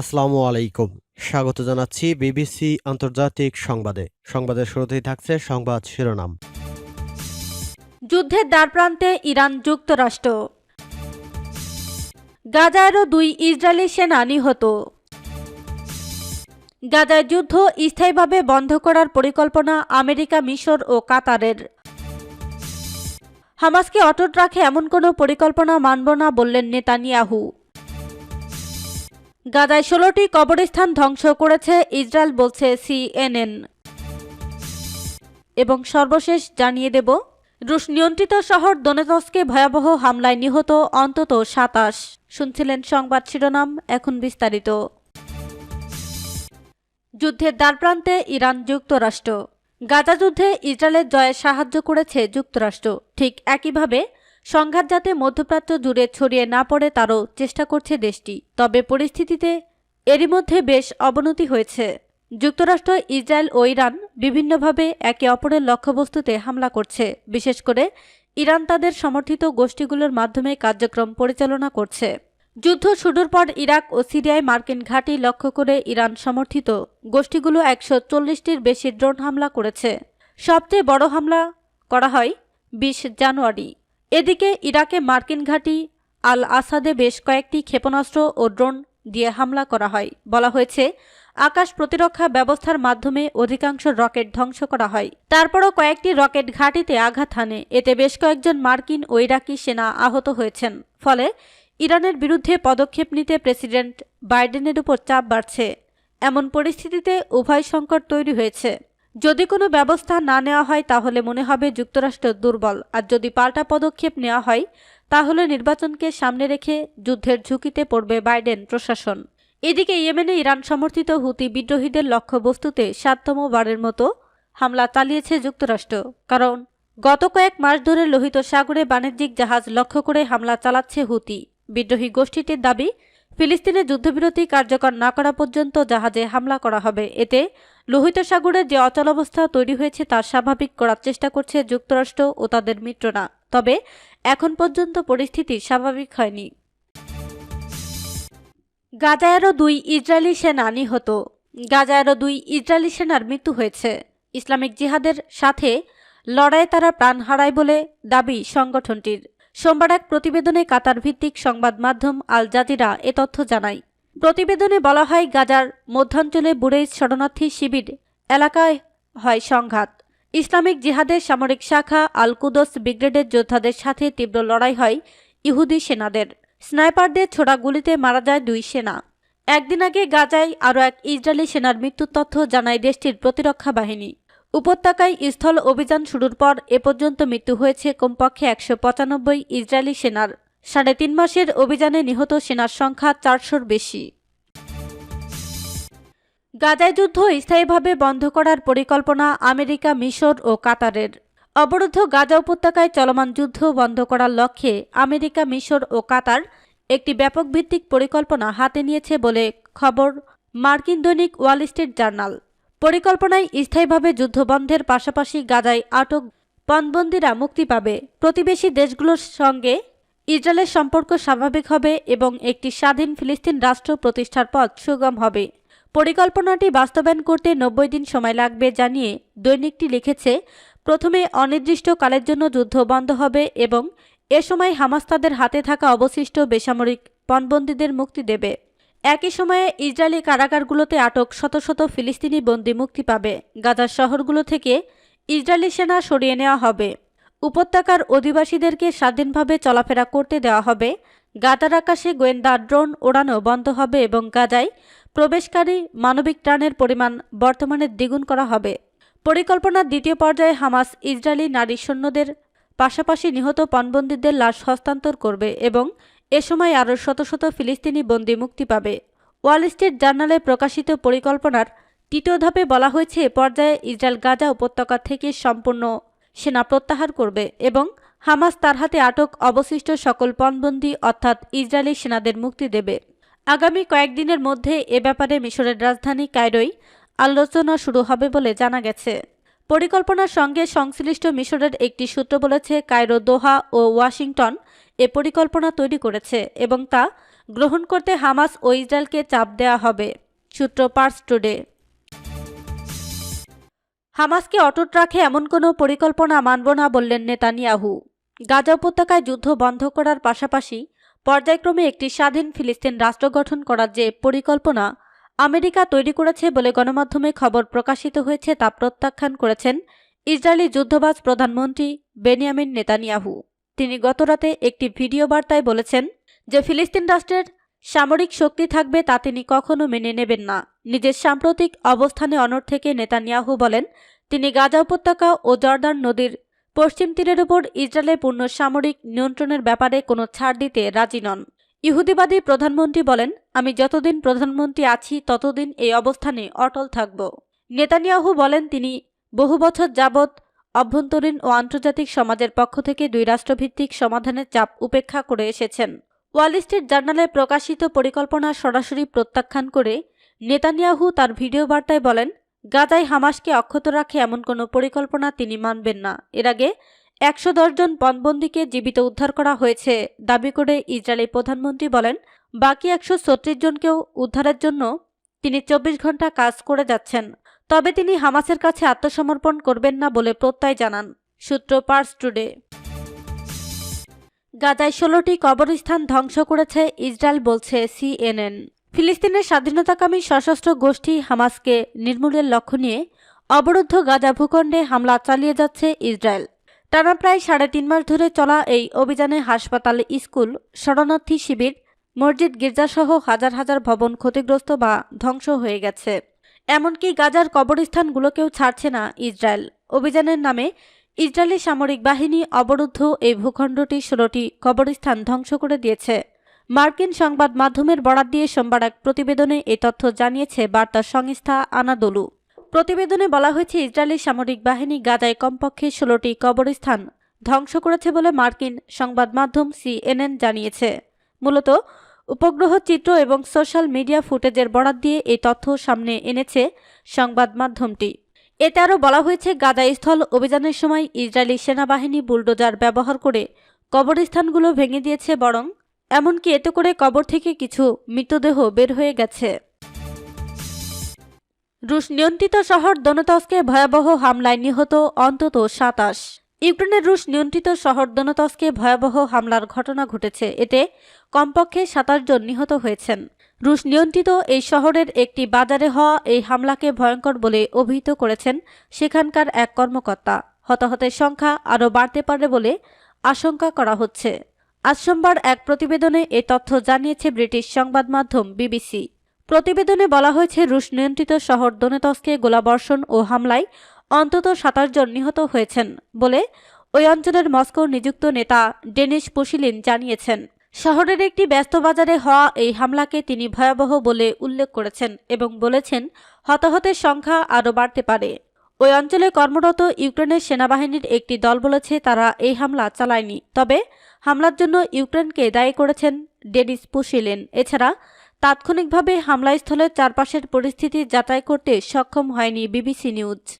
আসসালামু আলাইকুম। স্বাগত জানাচ্ছি বিবিসি আন্তর্জাতিক সংবাদে। সংবাদের শুরুতেই থাকছে সংবাদ শিরোনাম। যুদ্ধের দ্বারপ্রান্তে ইরান যুক্তরাষ্ট্র। গাজায়েরও দুই ইসরায়েলি সেনা নিহত। গাজায় যুদ্ধ স্থায়ীভাবে বন্ধ করার পরিকল্পনা আমেরিকা, মিশর ও কাতারের। হামাসকে অটুট রাখে এমন কোনো পরিকল্পনা মানব না বললেন নেতানিয়াহু। গাজায় ষোলোটি কবরস্থান ধ্বংস করেছে ইসরায়েল, বলছে সিএনএন। এবং সর্বশেষ জানিয়ে দেব, রুশ নিয়ন্ত্রিত শহর দোনেতস্কে ভয়াবহ হামলায় নিহত অন্তত সাতাশ। শুনছিলেন সংবাদ শিরোনাম, এখন বিস্তারিত। যুদ্ধের দ্বারপ্রান্তে ইরান যুক্তরাষ্ট্র। গাজা যুদ্ধে ইসরায়েলের জয়ে সাহায্য করেছে যুক্তরাষ্ট্র। ঠিক একইভাবে সংঘাত যাতে মধ্যপ্রাচ্য জুড়ে ছড়িয়ে না পড়ে তারও চেষ্টা করছে দেশটি। তবে পরিস্থিতিতে এরই মধ্যে বেশ অবনতি হয়েছে। যুক্তরাষ্ট্র, ইসরায়েল ও ইরান বিভিন্নভাবে একে অপরের লক্ষ্যবস্তুতে হামলা করছে। বিশেষ করে ইরান তাদের সমর্থিত গোষ্ঠীগুলোর মাধ্যমে কার্যক্রম পরিচালনা করছে। যুদ্ধ শুরুর পর ইরাক ও সিরিয়ায় মার্কিন ঘাঁটি লক্ষ্য করে ইরান সমর্থিত গোষ্ঠীগুলো একশো চল্লিশটির বেশি ড্রোন হামলা করেছে। সবচেয়ে বড় হামলা করা হয় বিশ জানুয়ারি। এদিকে ইরাকে মার্কিন ঘাঁটি আল আসাদে বেশ কয়েকটি ক্ষেপণাস্ত্র ও ড্রোন দিয়ে হামলা করা হয়। বলা হয়েছে, আকাশ প্রতিরক্ষা ব্যবস্থার মাধ্যমে অধিকাংশ রকেট ধ্বংস করা হয়। তারপরও কয়েকটি রকেট ঘাঁটিতে আঘাত হানে। এতে বেশ কয়েকজন মার্কিন ও ইরাকি সেনা আহত হয়েছেন। ফলে ইরানের বিরুদ্ধে পদক্ষেপ নিতে প্রেসিডেন্ট বাইডেনের উপর চাপ বাড়ছে। এমন পরিস্থিতিতে উভয় সংকট তৈরি হয়েছে। যদি কোনো ব্যবস্থা না নেওয়া হয়, তাহলে মনে হবে যুক্তরাষ্ট্র দুর্বল। আর যদি পাল্টা পদক্ষেপ নেওয়া হয়, তাহলে নির্বাচনকে সামনে রেখে যুদ্ধের ঝুঁকিতে পড়বে বাইডেন প্রশাসন। এদিকে ইয়েমেনে ইরান সমর্থিত হুতি বিদ্রোহীদের লক্ষ্যবস্তুতে সাততম বারের মতো হামলা চালিয়েছে যুক্তরাষ্ট্র। কারণ, গত কয়েক মাস ধরে লোহিত সাগরে বাণিজ্যিক জাহাজ লক্ষ্য করে হামলা চালাচ্ছে হুতি। বিদ্রোহী গোষ্ঠীটির দাবি ফিলিস্তিনে যুদ্ধবিরতি কার্যকর না করা পর্যন্ত জাহাজে হামলা করা হবে। এতে লোহিত সাগরে যে অচলাবস্থা তৈরি হয়েছে তা স্বাভাবিক করার চেষ্টা করছে যুক্তরাষ্ট্র ও তাদের মিত্ররা। তবে এখন পর্যন্ত পরিস্থিতি স্বাভাবিক হয়নি। গাজায়েরও দুই ইসরায়েলি সেনা নিহত। গাজায়েরও দুই ইসরায়েলি সেনার মৃত্যু হয়েছে। ইসলামিক জিহাদের সাথে লড়াইয়ে তারা প্রাণ হারায় বলে দাবি সংগঠনটির। সোমবার এক প্রতিবেদনে কাতার ভিত্তিক সংবাদ মাধ্যম আল জাজিরা এ তথ্য জানায়। প্রতিবেদনে বলা হয়, গাজার মধ্যাঞ্চলে বুড়েই শরণার্থী শিবির এলাকায় হয় সংঘাত। ইসলামিক জিহাদের সামরিক শাখা আল কুদস ব্রিগেডের যোদ্ধাদের সাথে তীব্র লড়াই হয় ইহুদি সেনাদের। স্নাইপারদের ছোড়া গুলিতে মারা যায় দুই সেনা। একদিন আগে গাজায় আরও এক ইসরায়েলি সেনার মৃত্যুর তথ্য জানায় দেশটির প্রতিরক্ষা বাহিনী। উপত্যকায় স্থল অভিযান শুরুর পর এ পর্যন্ত মৃত্যু হয়েছে কমপক্ষে একশো পঁচানব্বই ইসরায়েলি সেনার। সাড়ে তিন মাসের অভিযানে নিহত সেনার সংখ্যা চারশোর বেশি। গাজায় যুদ্ধ স্থায়ীভাবে বন্ধ করার পরিকল্পনা আমেরিকা, মিশর ও কাতারের। অবরুদ্ধ গাজা উপত্যকায় চলমান যুদ্ধ বন্ধ করার লক্ষ্যে আমেরিকা, মিশর ও কাতার একটি ব্যাপক ভিত্তিক পরিকল্পনা হাতে নিয়েছে বলে খবর মার্কিন দৈনিক ওয়াল স্ট্রিট জার্নাল। পরিকল্পনায় স্থায়ীভাবে যুদ্ধবন্ধের পাশাপাশি গাজায় আটক পণবন্দিরা মুক্তি পাবে। প্রতিবেশী দেশগুলোর সঙ্গে ইসরায়েলের সম্পর্ক স্বাভাবিক হবে এবং একটি স্বাধীন ফিলিস্তিন রাষ্ট্র প্রতিষ্ঠার পথ সুগম হবে। পরিকল্পনাটি বাস্তবায়ন করতে নব্বই দিন সময় লাগবে জানিয়ে দৈনিকটি লিখেছে, প্রথমে অনির্দিষ্টকালের জন্য যুদ্ধ বন্ধ হবে এবং এ সময় হামাস তাদের হাতে থাকা অবশিষ্ট বেসামরিক পণবন্দীদের মুক্তি দেবে। একই সময়ে ইসরায়েলি কারাগারগুলোতে আটক শত শত ফিলিস্তিনি বন্দি মুক্তি পাবে। গাজার শহরগুলো থেকে ইসরায়েলি সেনা সরিয়ে নেওয়া হবে। উপত্যকার অধিবাসীদেরকে স্বাধীনভাবে চলাফেরা করতে দেওয়া হবে। গাজার আকাশে গোয়েন্দা ড্রোন ওড়ানো বন্ধ হবে এবং গাজায় প্রবেশকারী মানবিক ত্রাণের পরিমাণ বর্তমানে দ্বিগুণ করা হবে। পরিকল্পনার দ্বিতীয় পর্যায়ে হামাস ইসরায়েলি নারী সৈন্যদের পাশাপাশি নিহত পণবন্দীদের লাশ হস্তান্তর করবে এবং এ সময় আরও শত শত ফিলিস্তিনি বন্দি মুক্তি পাবে। ওয়াল স্ট্রিট জার্নালে প্রকাশিত পরিকল্পনার তৃতীয় ধাপে বলা হয়েছে পর্যায়ে ইসরায়েল গাজা উপত্যকা থেকে সম্পূর্ণ সেনা প্রত্যাহার করবে এবং হামাস তার হাতে আটক অবশিষ্ট সকল পণবন্দি, অর্থাৎ ইসরায়েলি সেনাদের মুক্তি দেবে। আগামী কয়েকদিনের মধ্যে এ ব্যাপারে মিশরের রাজধানী কায়রোয় আলোচনা শুরু হবে বলে জানা গেছে। পরিকল্পনার সঙ্গে সংশ্লিষ্ট মিশরের একটি সূত্র বলেছে, কায়রো, দোহা ও ওয়াশিংটন এ পরিকল্পনা তৈরি করেছে এবং তা গ্রহণ করতে হামাস ও ইসরায়েলকে চাপ দেওয়া হবে, সূত্র পার্স টুডে হামাসকে অটুট রাখে এমন কোনো পরিকল্পনা মানব না বললেন নেতানিয়াহু। গাজা উপত্যকায় যুদ্ধ বন্ধ করার পাশাপাশি পর্যায়ক্রমে একটি স্বাধীন ফিলিস্তিন রাষ্ট্র গঠন করার যে পরিকল্পনা আমেরিকা তৈরি করেছে বলে গণমাধ্যমে খবর প্রকাশিত হয়েছে তা প্রত্যাখ্যান করেছেন ইসরায়েলি যুদ্ধবাজ প্রধানমন্ত্রী বেনিয়ামিন নেতানিয়াহু। তিনি গতরাতে একটি ভিডিও বার্তায় বলেছেন যে ফিলিস্তিন রাষ্ট্রের সামরিক শক্তি থাকবে তা তিনি কখনো মেনে নেবেন না। নিজের সাম্প্রতিক অবস্থানে অনড় থেকে নেতানিয়াহু বলেন, তিনি গাজা উপত্যকা ও জর্দান নদীর পশ্চিম তীরের উপর ইসরায়েলের পূর্ণ সামরিক নিয়ন্ত্রণের ব্যাপারে কোনো ছাড় দিতে রাজি নন। ইহুদিবাদী প্রধানমন্ত্রী বলেন, আমি যতদিন প্রধানমন্ত্রী আছি, ততদিন এই অবস্থানে অটল থাকব। নেতানিয়াহু বলেন, তিনি বহু বছর যাবৎ অভ্যন্তরীণ ও আন্তর্জাতিক সমাজের পক্ষ থেকে দুই রাষ্ট্রভিত্তিক সমাধানের চাপ উপেক্ষা করে এসেছেন। ওয়াল স্ট্রিট জার্নালে প্রকাশিত পরিকল্পনা সরাসরি প্রত্যাখ্যান করে নেতানিয়াহু তার ভিডিও বার্তায় বলেন, গাজায় হামাসকে অক্ষত রাখে এমন কোনো পরিকল্পনা তিনি মানবেন না। এর আগে একশো জন পণবন্দিকে জীবিত উদ্ধার করা হয়েছে। দাবি করে ইসরায়েলি প্রধানমন্ত্রী বলেন, বাকি একশো ছত্রিশ জনকেও উদ্ধারের জন্য তিনি চব্বিশ ঘণ্টা কাজ করে যাচ্ছেন। তবে তিনি হামাসের কাছে আত্মসমর্পণ করবেন না বলে প্রত্যয় জানান, সূত্র পার্স টুডে। গাজায় ষোলোটি কবরস্থান ধ্বংস করেছে ইসরায়েল বলছে সিএনএন। ফিলিস্তিনের স্বাধীনতাকামী সশস্ত্র গোষ্ঠী হামাসকে নির্মূলের লক্ষ্য নিয়ে অবরুদ্ধ গাজা ভূখণ্ডে হামলা চালিয়ে যাচ্ছে ইসরায়েল। টানা প্রায় সাড়ে তিন মাস ধরে চলা এই অভিযানে হাসপাতাল, স্কুল, শরণার্থী শিবির, মসজিদ, গির্জাসহ হাজার হাজার ভবন ক্ষতিগ্রস্ত বা ধ্বংস হয়ে গেছে। এমনকি গাজার কবরস্থানগুলোকেও ছাড়ছে না ইসরায়েল। অভিযানের নামে ইসরায়েলি সামরিক বাহিনী অবরুদ্ধ এই ভূখণ্ডটি ষোলোটি কবরস্থান ধ্বংস করে দিয়েছে। মার্কিন সংবাদ মাধ্যমের বরাত দিয়ে সোমবার এক প্রতিবেদনে এই তথ্য জানিয়েছে বার্তা সংস্থা আনাদোলু। প্রতিবেদনে বলা হয়েছে, ইসরায়েলি সামরিক বাহিনী গাজায় কমপক্ষে ষোলোটি কবরস্থান ধ্বংস করেছে বলে মার্কিন সংবাদ মাধ্যম সিএনএন জানিয়েছে। মূলত উপগ্রহ চিত্র এবং সোশ্যাল মিডিয়া ফুটেজের বরাত দিয়ে এই তথ্য সামনে এনেছে সংবাদ মাধ্যমটি। এতে আরও বলা হয়েছে গাজা স্থল অভিযানের সময় ইসরায়েলি সেনাবাহিনী বুলডোজার ব্যবহার করে কবরস্থানগুলো ভেঙে দিয়েছে বরং এমনকি এতে করে কবর থেকে কিছু মৃতদেহ বের হয়ে গেছে। রুশ নিয়ন্ত্রিত শহর দনতস্কে ভয়াবহ হামলায় নিহত অন্তত সাতাশ। ইউক্রেনের রুশ নিয়ন্ত্রিত শহর দনতস্কে ভয়াবহ হামলার ঘটনা ঘটেছে। এতে কমপক্ষে সাতাশ জন নিহত হয়েছেন। রুশ নিয়ন্ত্রিত এই শহরের একটি বাজারে হওয়া এই হামলাকে ভয়ঙ্কর বলে অভিহিত করেছেন সেখানকার এক কর্মকর্তা। হতাহতের সংখ্যা আরও বাড়তে পারে বলে আশঙ্কা করা হচ্ছে। আজ সোমবার এক প্রতিবেদনে এ তথ্য জানিয়েছে ব্রিটিশ সংবাদ মাধ্যম বিবিসি। প্রতিবেদনে বলা হয়েছে, রুশ নিয়ন্ত্রিত শহর দোনেতস্কে গোলাবর্ষণ ও হামলায় অন্তত সাতাশ জন নিহত হয়েছেন বলে ওই অঞ্চলের মস্কো নিযুক্ত নেতা ডেনিস পুশিলিন জানিয়েছেন। শহরের একটি ব্যস্ত বাজারে হওয়া এই হামলাকে তিনি ভয়াবহ বলে উল্লেখ করেছেন এবং বলেছেন, হতাহতের সংখ্যা আরও বাড়তে পারে। ওই অঞ্চলে কর্মরত ইউক্রেনের সেনাবাহিনীর একটি দল বলেছে তারা এই হামলা চালায়নি। তবে হামলার জন্য ইউক্রেনকে দায়ী করেছেন ডেনিস পুশিলেন। এছাড়া তাৎক্ষণিকভাবে হামলাস্থলের চারপাশের পরিস্থিতি যাচাই করতে সক্ষম হয়নি বিবিসি নিউজ।